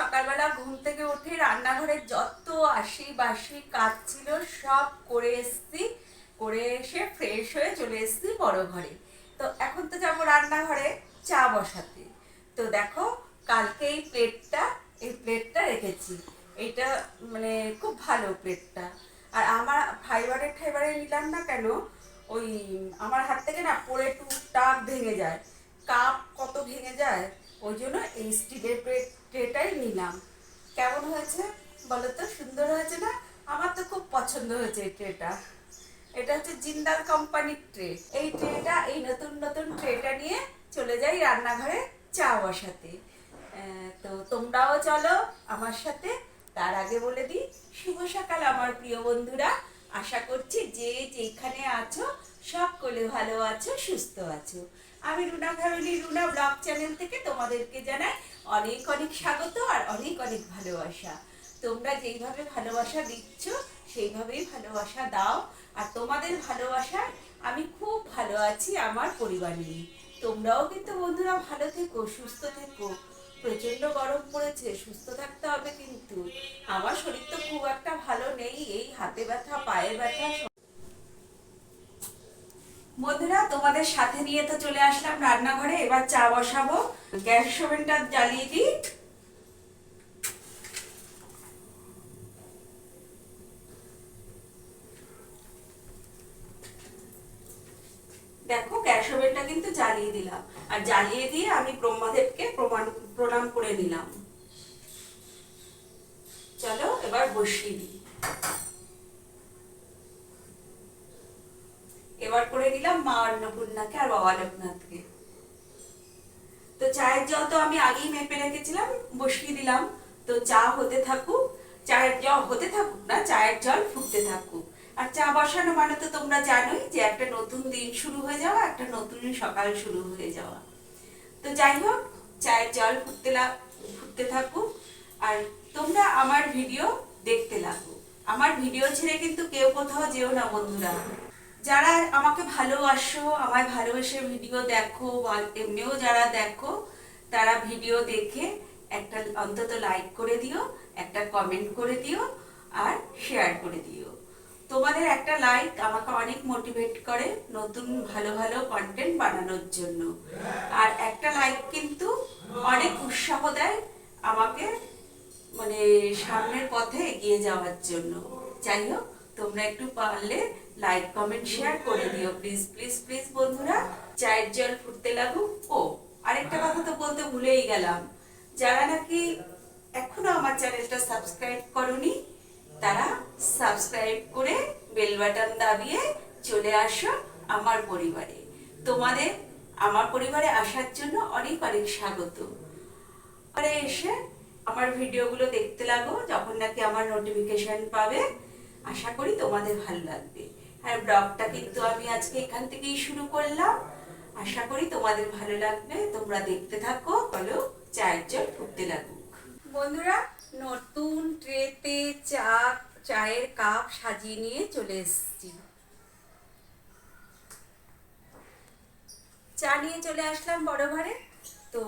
সকালবেলা ঘুম থেকে উঠে রান্নাঘরে যত আশি বাসি কাজ ছিল সব করে এসছি, করে এসে ফ্রেশ হয়ে চলে এসছি বড় ঘরে। তো এখন তো যাব রান্নাঘরে, চা বসাতে। তো দেখো, কালকে এই প্লেটটা এই প্লেটটা রেখেছি। এইটা মানে খুব ভালো প্লেটটা আর আমার ফাইবারের ফাইবারে নিলাম না কেন, ওই আমার হাত থেকে না পড়ে টুকটাক ভেঙে যায়। কাপ কত ভেঙে যায় ওই জন্য এই স্টিলের ট্রেটাই নিলাম। কেমন হয়েছে বলো তো সুন্দর হয়েছে না? আমার তো খুব পছন্দ হয়েছে এই ট্রেটা এটা হচ্ছে জিন্দাল কোম্পানির ট্রে। এই ট্রেটা, এই নতুন নতুন ট্রেটা নিয়ে চলে যাই রান্নাঘরে চা বসাতে। তো তোমরাও চলো আমার সাথে। তার আগে বলে দিই, শুভ সকাল আমার প্রিয় বন্ধুরা। আশা করছি যে যেখানে আছো সকলে ভালো আছো, সুস্থ আছো। আমি Runa family, Runa blog channel থেকে তোমাদেরকে জানাই অনেক অনেক স্বাগত আর অনেক অনেক ভালোবাসা। তোমরা যেইভাবে ভালোবাসা দিচ্ছ, সেইভাবেই ভালোবাসা দাও। আর তোমাদের ভালোবাসায় আমি খুব ভালো আছি আমার পরিবার নিয়ে। তোমরাও কিন্তু বন্ধুরা ভালো থেকো, সুস্থ থেকো। প্রচণ্ড গরম পড়েছে, সুস্থ থাকতে হবে কিন্তু। আমার শরীর তো খুব একটা ভালো নেই, এই হাতে ব্যথা, পায়ে ব্যথা বন্ধুরা, তোমাদের সাথে নিয়ে তো চলে আসলাম রান্নাঘরে। এবার চা বসাবো। গ্যাস ওভেনটা জ্বালিয়ে দিই। দেখো, গ্যাস ওভেনটা কিন্তু জ্বালিয়ে দিলাম। আর জ্বালিয়ে দিয়ে আমি ব্রহ্মাদেবকে প্রমাণ প্রণাম করে নিলাম চলো এবার বসিয়ে দিই এবার করে দিলাম মা অন্নপূর্ণাকে আর বাবা লোকনাথকে। তো চায়ের জল তো আমি আগেই মেপে রেখেছিলাম, বসিয়ে দিলাম। তো চা হতে থাকুক, চায়ের জল হতে থাকুক না, চায়ের জল ফুটতে থাকুক। আর চা বসানো মানে তো তোমরা জানোই যে একটা নতুন দিন শুরু হয়ে যাওয়া, একটা নতুন সকাল শুরু হয়ে যাওয়া। তো যাই হোক, চায়ের জল ফুটতে ফুটতে থাকুক। আর তোমরা আমার ভিডিও দেখতে লাগো। আমার ভিডিও ছেড়ে কিন্তু কেউ কোথাও যেও না বন্ধুরা। যারা আমাকে ভালোবাসো, আমায় ভালোবেসে ভিডিও দেখো এমনিও যারা দেখো, তারা ভিডিও দেখে একটা অন্তত লাইক করে দিও, একটা কমেন্ট করে দিও, আর শেয়ার করে দিও। তোমাদের একটা লাইক আমাকে অনেক মোটিভেট করে নতুন ভালো ভালো কন্টেন্ট বানানোর জন্য। আর একটা লাইক কিন্তু অনেক উৎসাহ দেয় আমাকে মানে সামনের পথে এগিয়ে যাওয়ার জন্য। যাই হোক তোমরা একটু পারলে লাইক কমেন্ট শেয়ার করে দিও প্লিজ প্লিজ প্লিজ বন্ধুরা, চায়ের জল ফুটতে লাগুক। ও, আরেকটা কথা তো বলতে ভুলেই গেলাম। যারা নাকি এখনও আমার চ্যানেলটা সাবস্ক্রাইব করনি, তারা সাবস্ক্রাইব করে বেল বাটন দাবিয়ে চলে আসো আমার পরিবারে। তোমাদের, আমার পরিবারে আসার জন্য অনেক অনেক স্বাগত। এসে আমার ভিডিওগুলো দেখতে লাগো, যখন নাকি আমার নোটিফিকেশন পাবে আশা করি তোমাদের ভালো লাগবে। আর ব্লগটা কিন্তু আমি আজকে এখান থেকেই শুরু করলাম। আশা করি তোমাদের ভালো লাগবে। তোমরা দেখতে থাকো, বলো, চায়ের জল ফুটতে লাগুক। বন্ধুরা, নতুন ট্রেতে চা, চায়ের কাপ সাজিয়ে নিয়ে চলে এসেছি। চা নিয়ে চলে আসলাম বড় ঘরে। তো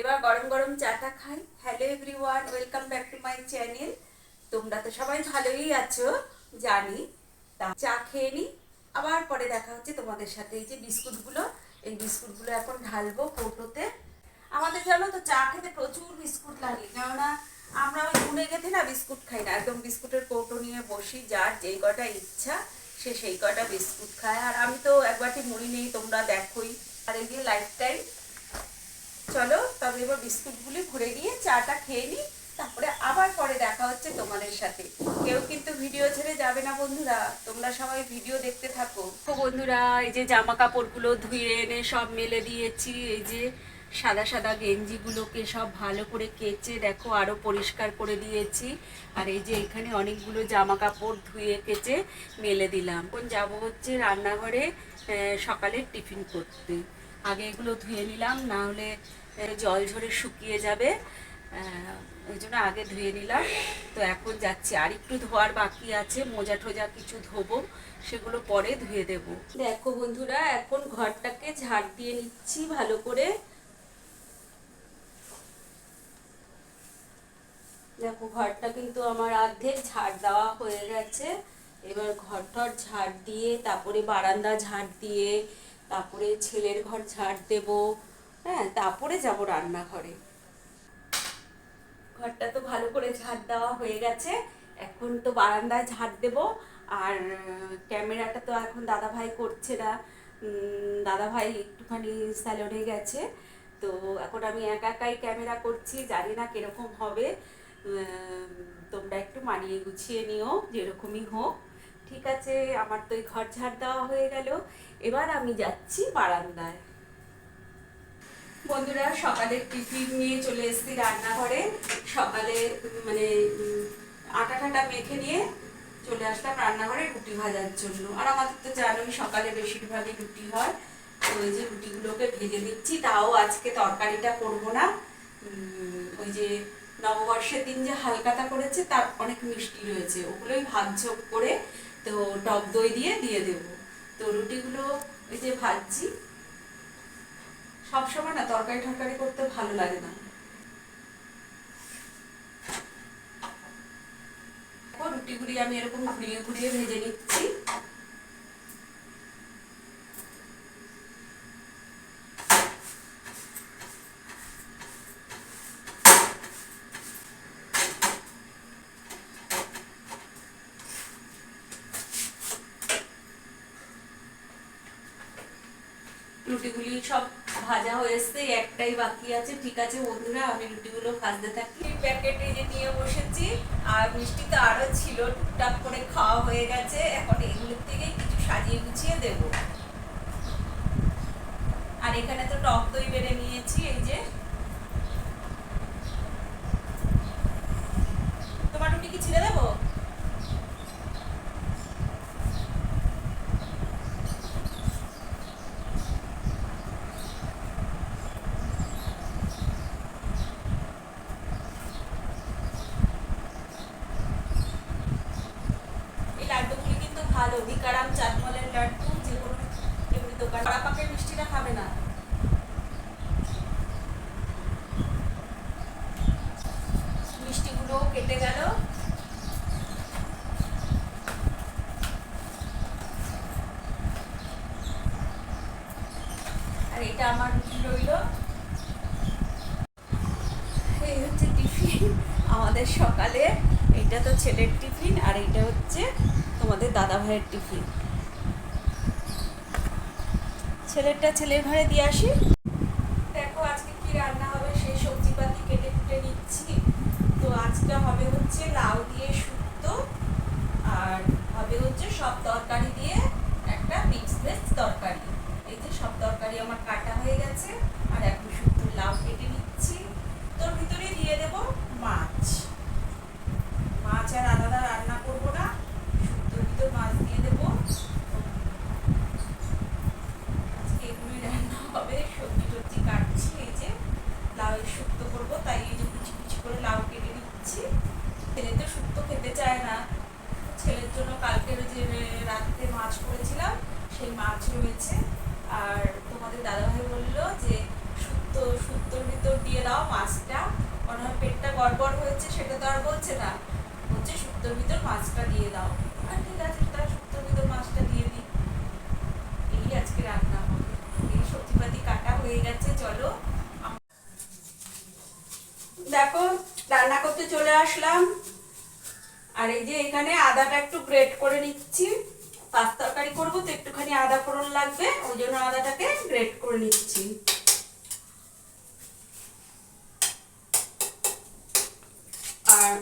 এবার গরম গরম চাটা খাই। Hello everyone welcome back to my channel তোমরা তো সবাই ভালোই আছো। জানি, তা চা খেয়ে নিই আবার পরে দেখা হচ্ছে তোমাদের সাথে। এই যে বিস্কুটগুলো, এই বিস্কুটগুলো এখন ঢালবো কৌটোতে আমাদের জানো তো, চা খেতে প্রচুর বিস্কুট লাগে। কেননা আমরা ওই গুনে গেতে না বিস্কুট খাই না। একদম বিস্কুটের কৌটো নিয়ে বসি, যার যেই কটা ইচ্ছা, সে সেই কটা বিস্কুট খায়। আর আমি তো একবারটি মুড়ি নেই, তোমরা দেখোই। আর এই যে লাইফ টাইম চলো, তবে এবার বিস্কুটগুলি ঘুরে নিয়ে চাটা খেয়ে নিই তারপরে আবার পরে দেখা হচ্ছে তোমাদের সাথে। কেউ কিন্তু ভিডিও ছেড়ে যাবে না বন্ধুরা, তোমরা সবাই ভিডিও দেখতে থাকো। তো বন্ধুরা, এই যে জামা কাপড়গুলো ধুয়ে এনে সব মেলে দিয়েছি, এই যে সাদা সাদা গেঞ্জিগুলোকে সব ভালো করে কেচে দেখো, আরও পরিষ্কার করে দিয়েছি। আর এই যে এখানে অনেকগুলো জামা কাপড় ধুয়ে কেচে মেলে দিলাম। এখন যাব হচ্ছে রান্নাঘরে সকালের টিফিন করতে। আগে এগুলো ধুয়ে নিলাম, না হলে জল ঝরে শুকিয়ে যাবে। ওই জন্য আগে ধুয়ে নিলাম। তো এখন যাচ্ছি। আর একটু ধোয়ার বাকি আছে, মোজা টোজা কিছু ধোবো, সেগুলো পরে ধুয়ে দেব। দেখো বন্ধুরা, এখন ঘরটাকে ঝাড় দিয়ে নিচ্ছি ভালো করে। দেখো, ঘরটা কিন্তু আমার অর্ধেক ঝাড় দেওয়া হয়ে গেছে। এবার ঘর টর ঝাড় দিয়ে, তারপরে বারান্দা ঝাড় দিয়ে, তারপরে ছেলের ঘর ঝাড় দেব। হ্যাঁ তারপরে যাব রান্নাঘরে। ঘরটা তো ভালো করে ঝাড় দেওয়া হয়ে গেছে। এখন তো বারান্দায় ঝাড় দেব। আর ক্যামেরাটা তো এখন দাদা ভাই করছে না। উম, দাদা ভাই একটুখানি স্যালনে গেছে। তো এখন আমি একা একাই ক্যামেরা করছি জানি না কীরকম হবে। তোমরা একটু মানিয়ে গুছিয়ে নিও যেরকমই হোক। ঠিক আছে আমার তো এই ঘর ঝাড় দেওয়া হয়ে গেল। এবার আমি যাচ্ছি বারান্দায়। বন্ধুরা সকালে টিফিন নিয়ে চলে এসেছি রান্নাঘরে। সকালে মানে আটা ঠাটা মেখে নিয়ে চলে আসলাম রান্নাঘরে রুটি ভাজার জন্য। আর আমাদের তো জানোই সকালে বেশিরভাগই রুটি হয়। তো ওই যে রুটিগুলোকে ভেজে দিচ্ছি তাও আজকে তরকারিটা করব না। ওই যে নববর্ষের দিন যে হালকাতা করেছে, তার অনেক মিষ্টি রয়েছে ওগুলোই ভাগঝোগ করে, তো টক দই দিয়ে দিয়ে দেবো। তো রুটিগুলো ওই যে ভাজছি। সবসময় না তরকারি টরকারি করতে ভালো লাগে না দেখো, রুটিগুলি আমি এরকম ঘুরিয়ে ঘুরিয়ে ভেজে নিচ্ছি। রুটিগুলি সব ভাজা হয়ে এসছে একটাই বাকি আছে। ঠিক আছে বন্ধুরা, আমি রুটিগুলো ভাজতে থাকি। প্যাকেটে যে নিয়ে বসেছি, আর মিষ্টি তো আরও ছিল, টুকটাক করে খাওয়া হয়ে গেছে। এখন এগুলোর থেকে কিছু সাজিয়ে গুছিয়ে দেব। আর এখানে তো টক দই বেড়ে নিয়েছি, এই যে। তোমার রুটি কি ছিঁড়ে দেবো এই লাড্ডুগুলি কিন্তু ভালো ভিকারাম চাটমলের লাড্ডু যে কেটে গেল আর এটা আমার রইল এই হচ্ছে টিফিন আমাদের সকালে এটা তো ছেলের টিফিন আর এটা হচ্ছে তোমাদের দাদা ভাইয়ের টিফিন। ছেলেরটা ছেলের ঘরে দিয়ে আসি। দেখো আজকে কি রান্না হবে, সেই সবজিপাতি কেটে কুটে নিচ্ছি। তো আজকে হবে হচ্ছে লাউ দিয়ে শুক্তো, আর হবে হচ্ছে সব তরকারি দিয়ে একটা মিক্স ভেজ তরকারি। এই যে সব তরকারি আমার কাটা হয়ে গেছে, আর এখন শুক্তো লাউ কেটে নিচ্ছি। তোর ভিতরে দিয়ে দেব মাছ। মাছ আর আলাদা রান্না করব না, শুক্তোর ভিতর মাছ দিয়ে দেবো আজকে এগুলোই রান্না হবে সবজি টবজি কাটছি এই যে লাউয়ের শুক্তো করব তাই এই যে কুচি কুচি করে লাউ কেটে নিচ্ছি ছেলে তো শুক্তো খেতে চায় না ছেলের জন্য কালকের যে রাত্রে মাছ করেছিলাম সেই মাছ রয়েছে। আর তোমাদের দাদাভাই বলল যে শুক্তো শুক্তোর ভিতর দিয়ে দাও, মাছটা। মনে হয় পেটটা গড়বড় হয়েছে, সেটা তো আর বলছে না। বলছে শুক্তোর ভিতর মাছটা দিয়ে দাও। আর ঠিক আছে তার শুক্তোর ভিতর মাছটা দিয়ে দিই। এই আজকে রান্না হবে। এই সবজিপাতি কাটা হয়ে গেছে, চলো। দেখো, রান্না করতে চলে আসলাম। আর এই যে এখানে আদাটা একটু গ্রেট করে নিচ্ছি। পাঁচ তরকারি করব, তো একটুখানি আদা ফোড়ন লাগবে, ওই জন্য আদাটাকে গ্রেট করে নিচ্ছি। আর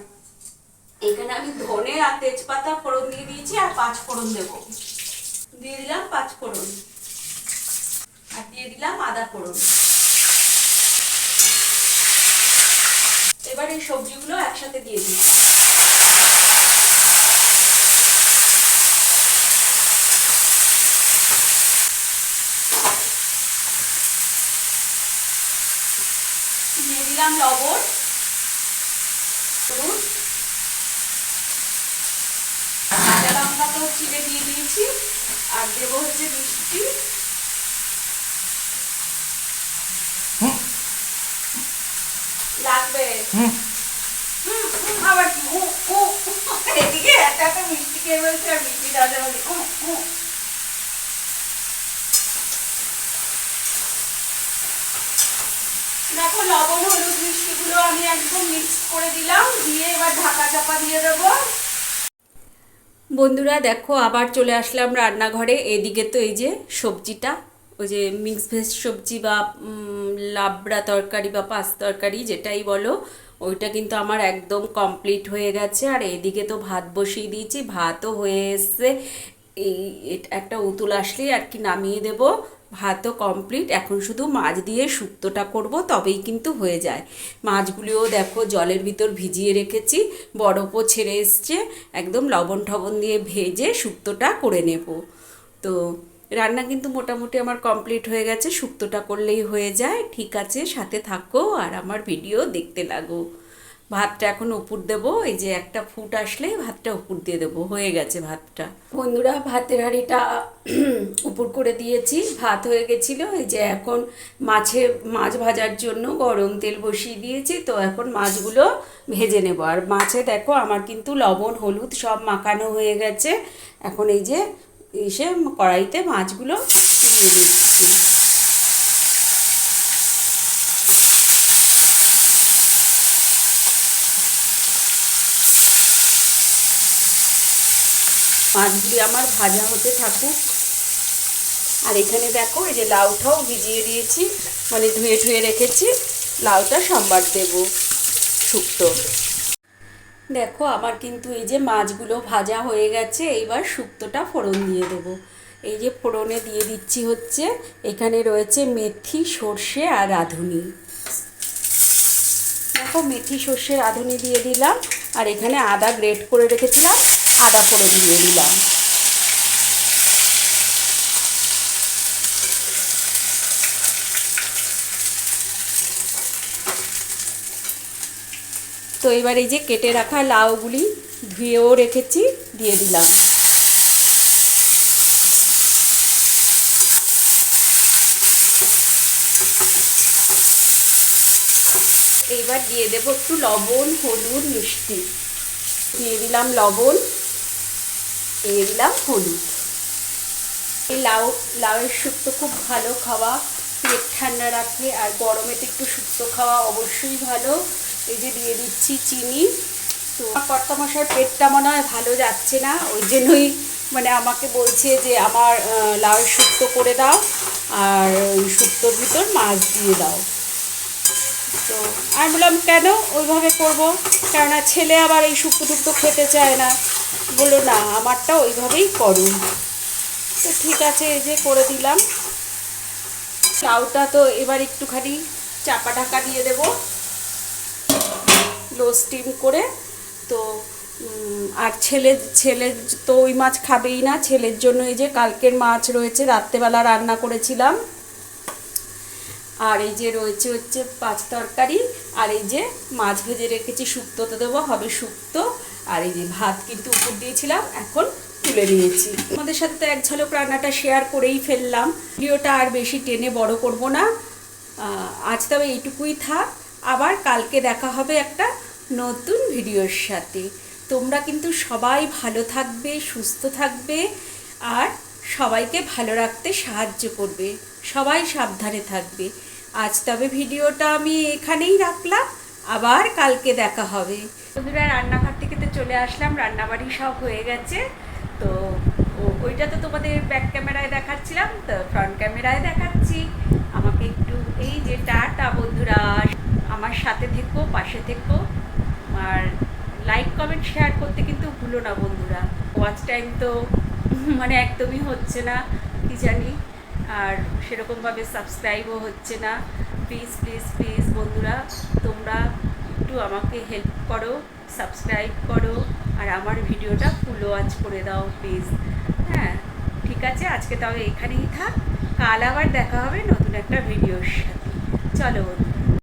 এখানে আমি ধনে আর তেজপাতা ফোড়ন দিয়ে দিয়েছি, আর পাঁচ ফোড়ন দেবো। দিয়ে দিলাম পাঁচ ফোড়ন। আর দিয়ে দিলাম আদা ফোড়ন। এবার এই সবজিগুলো একসাথে দিয়ে দিই দিয়ে দিলাম লবণ হলুদ কাঁচা লঙ্কা তো চিড়ে দিয়ে দিয়েছি আর দেব হচ্ছে মিষ্টি। লাগবে? আবার কি? এদিকে একটা মিষ্টি খেয়ে বলছে আর মিষ্টি দাদা বলছে দেখো, লবণ, হলুদ মিষ্টিগুলো আমি একদম মিক্স করে দিলাম, দিয়ে এবার ঢাকা চাপা দিয়ে দেবো। বন্ধুরা, দেখো, আবার চলে আসলাম রান্নাঘরে। এদিকে তো এই যে সবজিটা, ওই যে মিক্স ভেজ সবজি বা লাবড়া তরকারি বা পাঁচ তরকারি, যেটাই বলো, ওইটা কিন্তু আমার একদম কমপ্লিট হয়ে গেছে। আর এদিকে তো ভাত বসিয়ে দিয়েছি, ভাতও হয়ে এসছে। এই একটা উতুল আসলেই আর কি নামিয়ে দেব। ভাতও কমপ্লিট এখন শুধু মাছ দিয়ে শুক্তোটা করব, তবেই কিন্তু হয়ে যায়। মাছগুলিও দেখো জলের ভিতর ভিজিয়ে রেখেছি, বরফও ছেড়ে এসছে। একদম লবণ টবণ দিয়ে ভেজে শুক্তোটা করে নেব। তো রান্না কিন্তু মোটামুটি আমার কমপ্লিট হয়ে গেছে, শুক্তোটা করলেই হয়ে যায়। ঠিক আছে, সাথে থাকো আর আমার ভিডিও দেখতে লাগো। ভাতটা এখন উপর দেবো, এই যে একটা ফুট আসলে ভাতটা উপর দিয়ে দেবো, হয়ে গেছে ভাতটা। বন্ধুরা, ভাতের হাঁড়িটা উপর করে দিয়েছি, ভাত হয়ে গেছিল, এই যে এখন মাছে, মাছ ভাজার জন্য গরম তেল বসিয়ে দিয়েছি, তো এখন মাছগুলো ভেজে নেব। আর মাছে দেখো, আমার কিন্তু লবণ, হলুদ সব মাখানো হয়ে গেছে, এখন এই যে এসে কড়াইতে মাছগুলো দিয়ে দিচ্ছি মাছগুলি আমার ভাজা হতে থাকুক। আর এখানে দেখো, এই যে লাউটাও ভিজিয়ে দিয়েছি। মানে ধুয়ে ধুয়ে রেখেছি। লাউটা সম্বার দেব শুক্তো। দেখো, আমার কিন্তু এই যে মাছগুলো ভাজা হয়ে গেছে, এইবার শুক্তোটা ফোড়ন দিয়ে দেবো। এই যে ফোড়নে দিয়ে দিচ্ছি হচ্ছে, এখানে রয়েছে মেথি, সর্ষে আর রাঁধুনি দেখো, মেথি, সর্ষে রাঁধুনি দিয়ে দিলাম। আর এখানে আদা গ্রেট করে রেখেছিলাম। আদা ফোড়ন দিয়ে দিলাম। তো এবার এই যে কেটে রাখা লাউগুলি ধুয়েও রেখেছি, দিয়ে দিলাম। এইবার দিয়ে দেবো একটু লবণ, হলুদ, মিষ্টি। দিয়ে দিলাম লবণ। দিয়ে দিলাম হলুদ। এই লাউ, লাউয়ের শুক্তো খুব ভালো খাওয়া। পেট ঠান্ডা রাখে আর গরমে তো একটু শুক্তো খাওয়া অবশ্যই ভালো। এই যে দিয়ে দিচ্ছি চিনি। তো আমার কর্তামশার পেটটা মনে হয় ভালো যাচ্ছে না, ওই জন্যই মানে আমাকে বলছে যে আমার লাউয়ের শুক্তো করে দাও আর ওই শুক্তোর ভিতর মাছ দিয়ে দাও। তো আমি বললাম, কেন ওইভাবে করব? কেননা ছেলে আবার এই শুক্তো টুক্তো খেতে চায় না। বলল, না, আমারটা ওইভাবেই করো। তো ঠিক আছে, এই যে করে দিলাম। চাউটা তো এবার একটুখানি চাপা ঢাকা দিয়ে দেব। লো স্টিম করে। তো আর ছেলে ছেলে তো ওই মাছ খাবেই না। ছেলের জন্য এই যে কালকের মাছ রয়েছে, রাত্রেবেলা রান্না করেছিলাম। আর এই যে রয়েছে হচ্ছে পাঁচ তরকারি। আর এই যে মাছ ভেজে রেখেছি, শুক্তোতে দেবো, হবে শুক্তো। আর এই যে ভাত কিন্তু উপর দিয়েছিলাম, এখন তুলে নিয়েছি। আমাদের সাথে তো এক ঝলক রান্নাটা শেয়ার করেই ফেললাম। ভিডিওটা আর বেশি টেনে বড় করব না। আজ তবে এইটুকুই থাক। আবার কালকে দেখা হবে একটা নতুন ভিডিওর সাথে। তোমরা কিন্তু সবাই ভালো থাকবে, সুস্থ থাকবে, আর সবাইকে ভালো রাখতে সাহায্য করবে। সবাই সাবধানে থাকবে। আজ তবে ভিডিওটা আমি এখানেই রাখলাম। আবার কালকে দেখা হবে। বন্ধুরা রান্নাঘর চলে আসলাম, রান্নাবাড়ি সব হয়ে গেছে। তো ওইটা তো তোমাদের ব্যাক ক্যামেরায় দেখাচ্ছিলাম, তো ফ্রন্ট ক্যামেরায় দেখাচ্ছি। আমাকে একটু এই যে টাটা বন্ধুরা, আমার সাথে থেকো, পাশে থেকো। আর লাইক কমেন্ট শেয়ার করতে কিন্তু ভুলো না বন্ধুরা। ওয়াচ টাইম তো মানে একদমই হচ্ছে না, কি জানি। আর সেরকমভাবে সাবস্ক্রাইবও হচ্ছে না। প্লিজ প্লিজ প্লিজ বন্ধুরা, তোমরা একটু আমাকে হেল্প করো সাবস্ক্রাইব করো, আর আমার ভিডিওটা ফুল ওয়াচ করে দাও প্লিজ হ্যাঁ ঠিক আছে, আজকে তবে এখানেই থাক। কাল আবার দেখা হবে নতুন একটা ভিডিওর সাথে। চলো